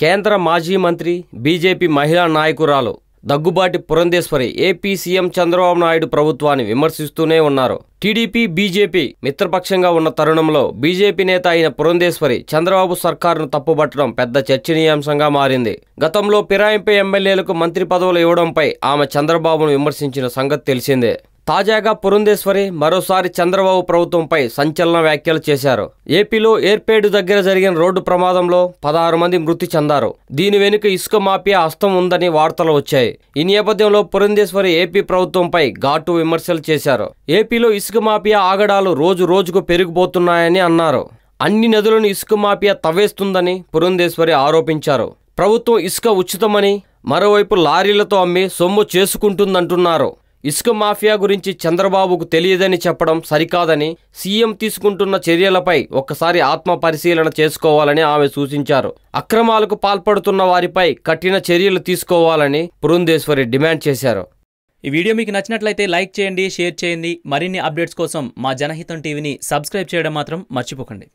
కేంద్ర మాజీ మంత్రి బీజేపీ మహిళా నాయకురాలు దగ్గుబాటి పురంధేశ్వరి ఏపీ సీఎం చంద్రబాబు నాయుడు ప్రభుత్వాన్ని విమర్శిస్తూనే ఉన్నారు. టీడీపీ బీజేపీ మిత్రపక్షంగా ఉన్న తరుణంలో బీజేపీ నేత అయిన పురంధేశ్వరి చంద్రబాబు సర్కారును తప్పుబట్టడం పెద్ద చర్చనీయాంశంగా మారింది. గతంలో పిరాయింపు ఎమ్మెల్యేలకు మంత్రి పదవులు ఇవ్వడంపై ఆమె చంద్రబాబును విమర్శించిన సంగతి తెలిసిందే. తాజాగా పురంధేశ్వరి మరోసారి చంద్రబాబు ప్రభుత్వంపై సంచలన వ్యాఖ్యలు చేశారు. ఏపీలో ఏర్పేడు దగ్గర జరిగిన రోడ్డు ప్రమాదంలో పదహారు మంది మృతి చెందారు. దీని వెనుక ఇసుక మాఫియా హస్తం ఉందని వార్తలు వచ్చాయి. ఈ నేపథ్యంలో పురంధేశ్వరి ఏపీ ప్రభుత్వంపై ఘాటు విమర్శలు చేశారు. ఏపీలో ఇసుక మాఫియా ఆగడాలు రోజు రోజుకు పెరిగిపోతున్నాయని అన్నారు. అన్ని నదులను ఇసుక మాఫియా తవ్వేస్తుందని పురంధేశ్వరి ఆరోపించారు. ప్రభుత్వం ఇసుక ఉచితమని మరోవైపు లారీలతో అమ్మి సొమ్ము చేసుకుంటుందంటున్నారు. ఇసుక మాఫియా గురించి చంద్రబాబుకు తెలియదని చెప్పడం సరికాదని సీఎం తీసుకుంటున్న చర్యలపై ఒక్కసారి ఆత్మ పరిశీలన చేసుకోవాలని ఆమె సూచించారు. అక్రమాలకు పాల్పడుతున్న వారిపై కఠిన చర్యలు తీసుకోవాలని పురంధేశ్వరి డిమాండ్ చేశారు. ఈ వీడియో మీకు నచ్చినట్లయితే లైక్ చేయండి షేర్ చేయండి. మరిన్ని అప్డేట్స్ కోసం మా జనహితం టీవీని సబ్స్క్రైబ్ చేయడం మాత్రం మర్చిపోకండి.